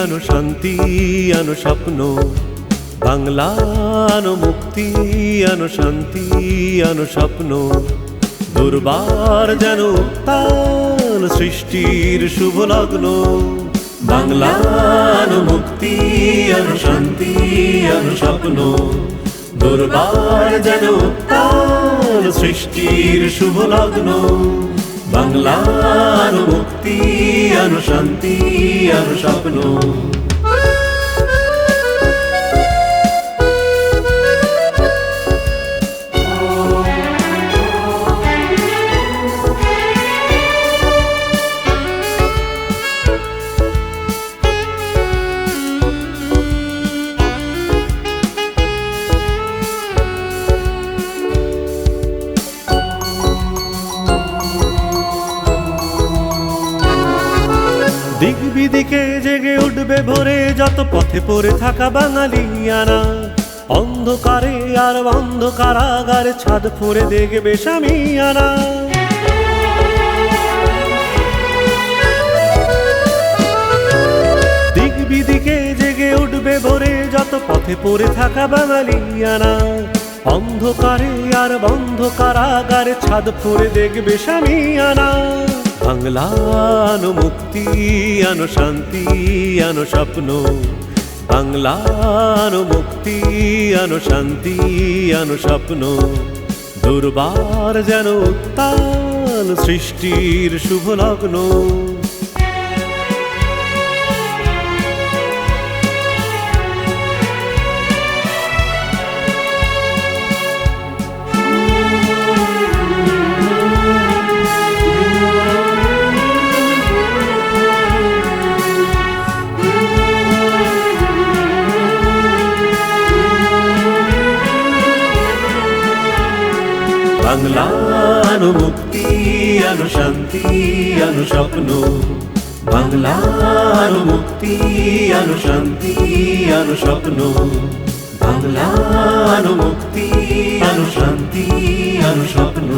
আনো শান্তি আনো স্বপ্ন বাংলা মুক্তি আনো শান্তি আনো স্বপ্ন দুর্বার যেন তাল সৃষ্টির শুভ লগ্ন। বাংলা মুক্তি আনো শান্তি আনো স্বপ্ন দুর্বার যেন তাল সৃষ্টির শুভ লগ্ন। বাংলা আনো মুক্তি আনো শান্তি আনো স্বপ্ন। দিক বিদিকে জেগে উঠবে ভোরে যত পথে পড়ে থাকা বাঙালিয়ানা অন্ধকারে আর বন্ধ কারাগারে ছাদ ফুঁড়ে দেখবে স্বামীয়ানা দিক বিদিকে জেগে উঠবে ভোরে যত পথে পড়ে থাকা বাঙালিয়ানা অন্ধকারে আর বন্ধ কারাগারে ছাদ ফুঁড়ে দেখবে স্বামীয়ানা বাংলা মুক্তি, আনো শান্তি, আনো স্বপ্ন। বাংলা মুক্তি, আনো শান্তি, আনো স্বপ্ন। দুর্বার যেন উত্তাল সৃষ্টির শুভ লগ্ন। বাংলা মুক্তি আনো শান্তি আনো স্বপ্ন বাংলা মুক্তি আনো শান্তি আনো স্বপ্ন বাংলা মুক্তি আনো শান্তি আনো স্বপ্ন